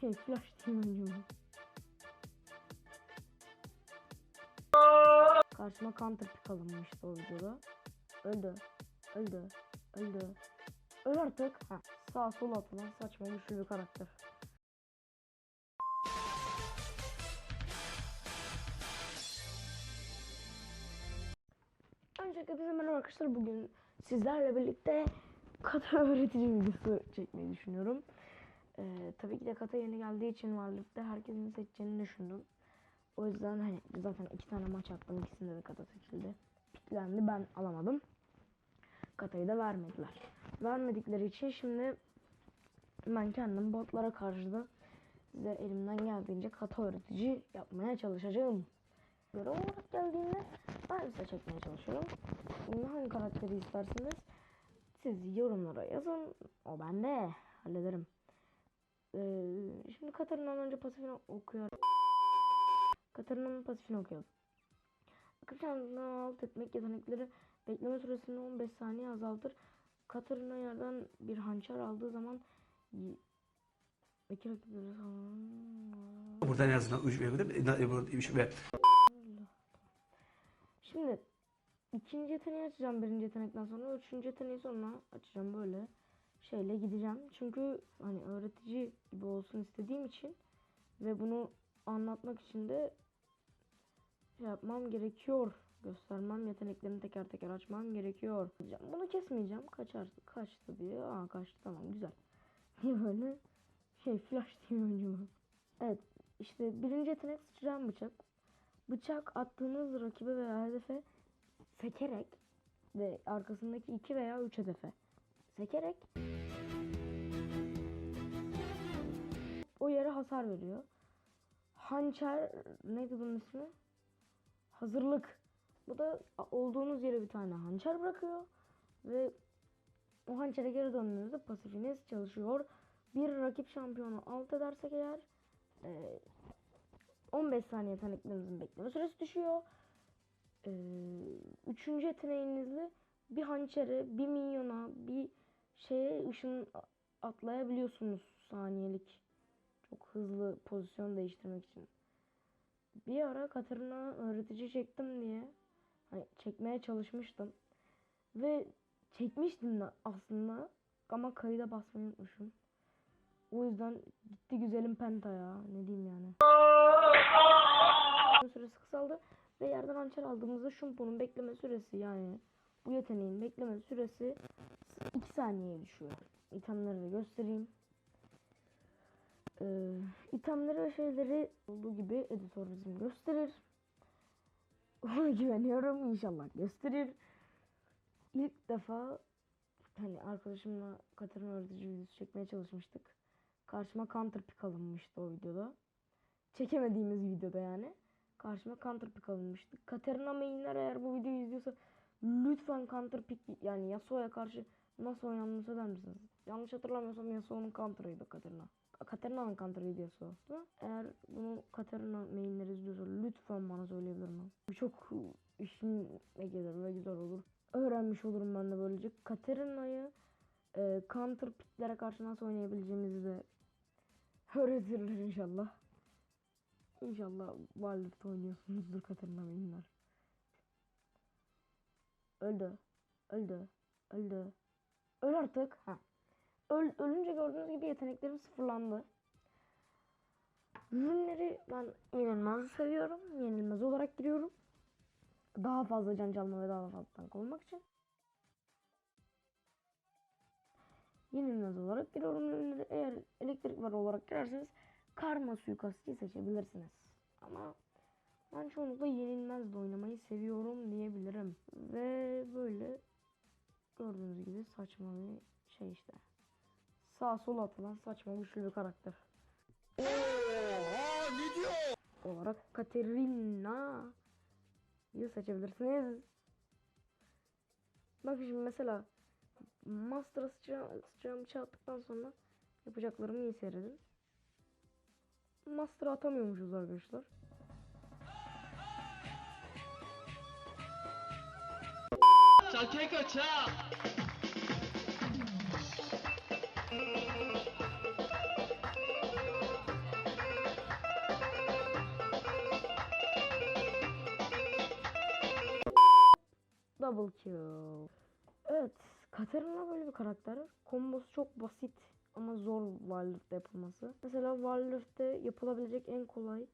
Şey flash team oynuyorum. Karşıma counter pick alınmıştı o videoda. Öldü. Öldü. Öldü. Öl artık. Ha. Sağ sol atılan saçma güçlü bir karakter. Öncelikle merhaba arkadaşlar. Bugün sizlerle birlikte kata öğretici videosu çekmeyi düşünüyorum. Ee, tabii ki de kata yeni geldiği için varlıkta herkesin seçeceğini düşündüm. O yüzden hani zaten iki tane maç attım. ikisinde de kata seçildi. Piklendi ben alamadım. Katayı da vermediler. Vermedikleri için şimdi ben kendim botlara karşı da size elimden geldiğince kata öğretici yapmaya çalışacağım. Görev olarak geldiğinde ben size çekmeye çalışıyorum. Şimdi hangi karakteri isterseniz siz yorumlara yazın. O bende. Hallederim. Ee, şimdi Katarina'dan önce pasifini okuyorum. Katarina'nın pasifini okuyalım. Akıl kendini alt etmek yetenekleri bekleme süresini 15 saniye azaltır. Katarina yerden bir hançer aldığı zaman iki rakipleri Buradan en azından uç ve ve Şimdi ikinci yeteneği açacağım birinci yetenekten sonra. Üçüncü yeteneği sonra açacağım böyle. Şeyle gideceğim. Çünkü hani öğretici gibi olsun istediğim için ve bunu anlatmak için de şey yapmam gerekiyor. Göstermem yeteneklerini teker teker açmam gerekiyor. Bunu kesmeyeceğim. Kaçar, kaçtı diye. Aa kaçtı tamam güzel. Niye böyle? Şey flash diye oynuyorum. Evet işte birinci yetenek sıçrayan bıçak. Bıçak attığınız rakibe veya hedefe sekerek ve arkasındaki iki veya üç hedefe sekerek o yere hasar veriyor. Hançer neydi bunun ismi? Hazırlık. Bu da olduğunuz yere bir tane hançer bırakıyor ve o hançere geri döndüğünüzde pasifiniz çalışıyor. Bir rakip şampiyonu alt edersek eğer e, 15 saniye yeteneklerinizin bekleme süresi düşüyor. Ee, üçüncü yeteneğinizle bir hançere, bir minyona, bir şeye ışın atlayabiliyorsunuz saniyelik. Çok hızlı pozisyon değiştirmek için. Bir ara Katarina öğretici çektim diye hani çekmeye çalışmıştım. Ve çekmiştim de aslında ama kayıda basmayı unutmuşum. O yüzden gitti güzelim penta ya. Ne diyeyim yani. süresi kısaldı ve yerden hançer aldığımızda şumpunun bekleme süresi yani bu yeteneğin bekleme süresi 2 saniyeye düşüyor. İtemleri de göstereyim. Ee, itemleri ve şeyleri olduğu gibi editör bizim gösterir. Ona güveniyorum inşallah gösterir. İlk defa hani arkadaşımla Katarina öğretici videosu çekmeye çalışmıştık. Karşıma counter pick alınmıştı o videoda. Çekemediğimiz videoda yani. Karşıma counter pick alınmıştı. Katarina mainler eğer bu videoyu izliyorsa lütfen counter pick yani Yasuo'ya karşı nasıl oynandığını söyler misiniz? Yanlış hatırlamıyorsam Yasuo'nun counter'ıydı Katarina. Katarina'nın counter'ıydı Yasuo. Eğer bunu Katarina mainleri izliyorsa lütfen bana söyleyebilir mi? Çok işime gelir ve güzel olur. Öğrenmiş olurum ben de böylece. Katarina'yı e, counter picklere karşı nasıl oynayabileceğimizi de öğretirler inşallah. İnşallah Wild'da oynuyorsunuzdur Katarina Mainler. Öldü. Öldü. Öldü. Öl artık. Ha. Öl, ölünce gördüğünüz gibi yeteneklerim sıfırlandı. Ürünleri ben yenilmez seviyorum. Yenilmez olarak giriyorum. Daha fazla can çalma ve daha fazla tank olmak için. Yenilmez olarak giriyorum. Ürünleri eğer elektrik var olarak girerseniz karma suikastçıyı seçebilirsiniz. Ama ben çoğunlukla yenilmez de oynamayı seviyorum diyebilirim. Ve böyle gördüğünüz gibi saçma bir şey işte. Sağ sol atılan saçma güçlü bir karakter. Olarak Katerina seçebilirsiniz. Bak şimdi mesela Master'a sıçrayacağım bıçağı attıktan sonra yapacaklarımı iyi seyredin. Master atamıyormuşuz arkadaşlar. Çakeko çak. Double kill. Evet, Katarina böyle bir karakter. Kombosu çok basit ama zor Wireless'da yapılması. Mesela Wireless'da yapılabilecek en kolay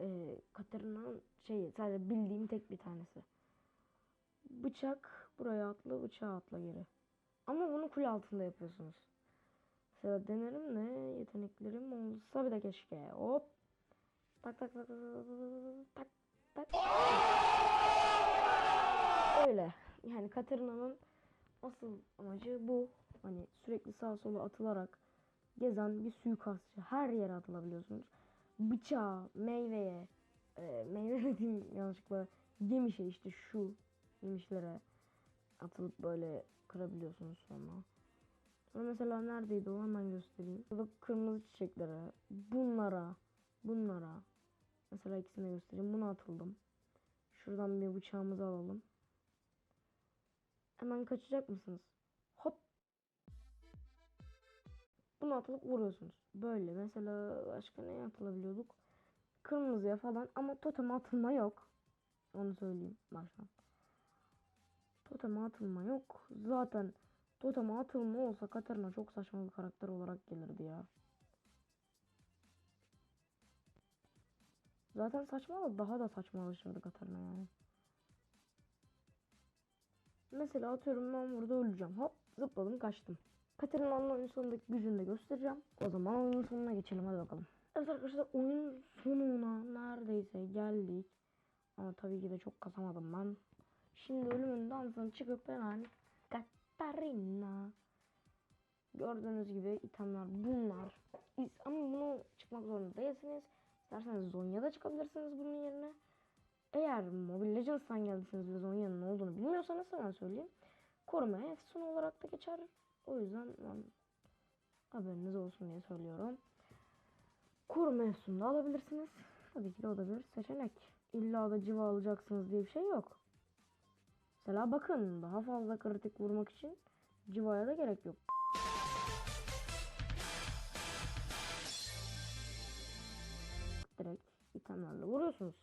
e, Katarina'nın şeyi sadece bildiğim tek bir tanesi. Bıçak buraya atla bıçağı atla geri. Ama bunu kule altında yapıyorsunuz. Mesela denerim de yeteneklerim olsa bir de keşke. Hop. Tak tak tak tak tak. Öyle. Yani Katarina'nın asıl amacı bu. Hani sürekli sağa sola atılarak gezen bir suikastçı. Her yere atılabiliyorsunuz. Bıçağa, meyveye, e, meyve dediğim yanlışlıkla yemişe işte şu yemişlere atılıp böyle kırabiliyorsunuz sonra. Sonra mesela neredeydi o hemen göstereyim. Burada kırmızı çiçeklere, bunlara, bunlara. Mesela ikisini göstereyim. Buna atıldım. Şuradan bir bıçağımızı alalım. Hemen kaçacak mısınız? Hop. Bunu atılıp vuruyorsunuz. Böyle mesela başka neye atılabiliyorduk? Kırmızıya falan ama toteme atılma yok. Onu söyleyeyim baştan. Toteme atılma yok. Zaten toteme atılma olsa Katarina çok saçma bir karakter olarak gelirdi ya. Zaten saçma da daha da saçmalaşırdı Katarina yani. Mesela atıyorum ben burada öleceğim. Hop zıpladım kaçtım. Katarina'nın oyun sonundaki gücünü de göstereceğim. O zaman oyun sonuna geçelim hadi bakalım. Evet arkadaşlar oyun sonuna neredeyse geldik. Ama tabii ki de çok kasamadım ben. Şimdi ölümün dansına çıkıp hemen Katarina. Gördüğünüz gibi itemler bunlar. Ama bunu çıkmak zorunda değilsiniz. İsterseniz Zonya'da çıkabilirsiniz bunun yerine. Eğer Mobile Legends'tan geldiyseniz ve Zonya'nın ne olduğunu bilmiyorsanız hemen söyleyeyim. Koruma efsun olarak da geçer. O yüzden ben haberiniz olsun diye söylüyorum. Koruma efsunu da alabilirsiniz. Tabii ki de o da bir seçenek. İlla da civa alacaksınız diye bir şey yok. Mesela bakın daha fazla kritik vurmak için civaya da gerek yok. Direkt itemlerle vuruyorsunuz.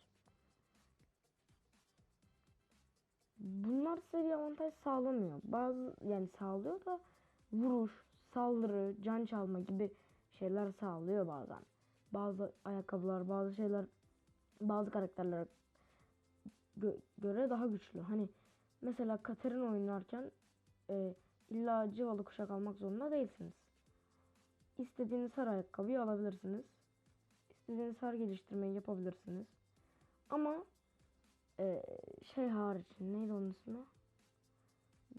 Bunlar size bir avantaj sağlamıyor. Bazı yani sağlıyor da vuruş, saldırı, can çalma gibi şeyler sağlıyor bazen. Bazı ayakkabılar, bazı şeyler bazı karakterlere gö- göre daha güçlü. Hani mesela Katarina oynarken e, illa civalı kuşak almak zorunda değilsiniz. İstediğiniz her ayakkabıyı alabilirsiniz. İstediğiniz her geliştirmeyi yapabilirsiniz. Ama e, şey hariç neydi onun ismi?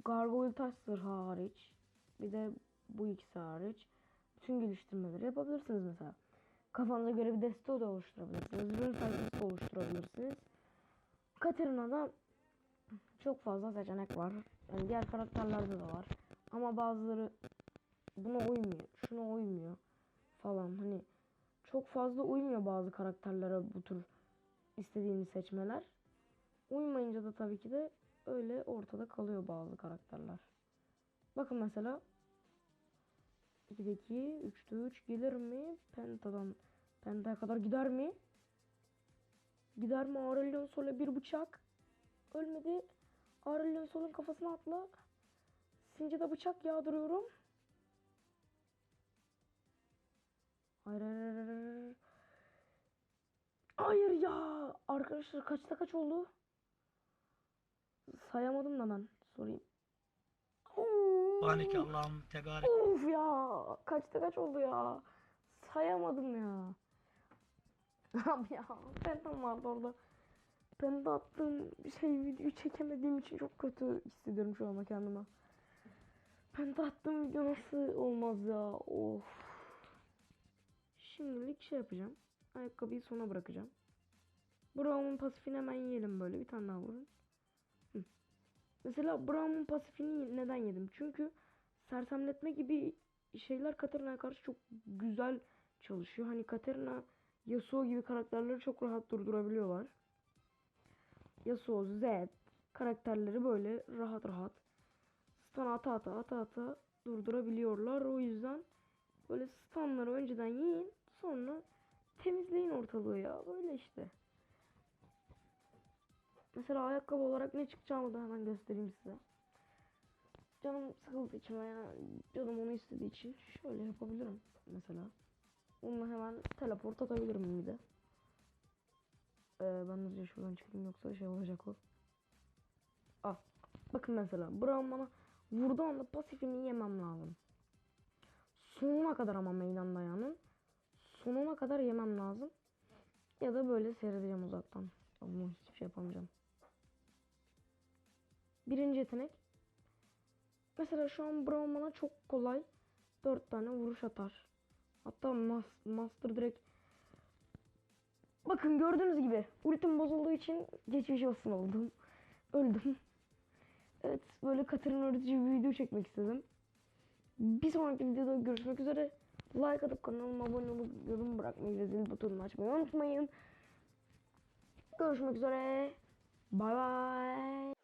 Gargoyle taş hariç bir de bu ikisi hariç bütün geliştirmeleri yapabilirsiniz mesela. Kafanıza göre bir deste de oluşturabilirsiniz. Ürün sayfası oluşturabilirsiniz. Katarina'da çok fazla seçenek var. Yani diğer karakterlerde de var. Ama bazıları buna uymuyor. Şuna uymuyor falan. Hani çok fazla uymuyor bazı karakterlere bu tür istediğiniz seçmeler. Uymayınca da tabii ki de öyle ortada kalıyor bazı karakterler. Bakın mesela 2'de 2, 3'te 3 gelir mi? Penta'dan Penta'ya kadar gider mi? Gider mi? Aurelion Sol'e bir bıçak. Ölmedi. Aurelion Sol'un kafasına atla. Since'de bıçak yağdırıyorum. Hayır hayır hayır, hayır. Ya. Arkadaşlar kaçta kaç oldu? Sayamadım da ben. Sorayım. Panik Allah'ım tegarik. Of ya. Kaçta kaç oldu ya? Sayamadım ya. Abi ya. Pentam vardı orada. Ben de attığım şey videoyu çekemediğim için çok kötü hissediyorum şu anda kendime. Ben de attığım video nasıl olmaz ya. Of. Şimdilik şey yapacağım. Ayakkabıyı sona bırakacağım. Brown'un pasifini hemen yiyelim böyle. Bir tane daha vurun. Hı. Mesela Brown'un pasifini neden yedim? Çünkü sersemletme gibi şeyler Katarina'ya karşı çok güzel çalışıyor. Hani Katarina, Yasuo gibi karakterleri çok rahat durdurabiliyorlar. Yasuo, Zed karakterleri böyle rahat rahat stun ata ata ata ata durdurabiliyorlar. O yüzden böyle stunları önceden yiyin sonra temizleyin ortalığı ya. Böyle işte. Mesela ayakkabı olarak ne çıkacağımı da hemen göstereyim size. Canım sıkıldığı için veya canım onu istediği için şöyle yapabilirim mesela. Onunla hemen teleport atabilirim bir de. Ee, ben hızlıca şuradan çıkayım yoksa şey olacak o. Al. Bakın mesela Brown bana vurduğu anda pasifini yemem lazım. Sonuna kadar ama meydan dayanın. Sonuna kadar yemem lazım. Ya da böyle seyredeceğim uzaktan. Ama hiçbir şey yapamayacağım. Birinci yetenek. Mesela şu an Brown bana çok kolay 4 tane vuruş atar. Hatta mas- Master direkt Bakın gördüğünüz gibi ultim bozulduğu için geçmiş olsun oldum. Öldüm. evet böyle Katar'ın öğretici bir video çekmek istedim. Bir sonraki videoda görüşmek üzere. Like atıp kanalıma abone olup yorum bırakmayı ve zil butonunu açmayı unutmayın. Görüşmek üzere. Bye bye.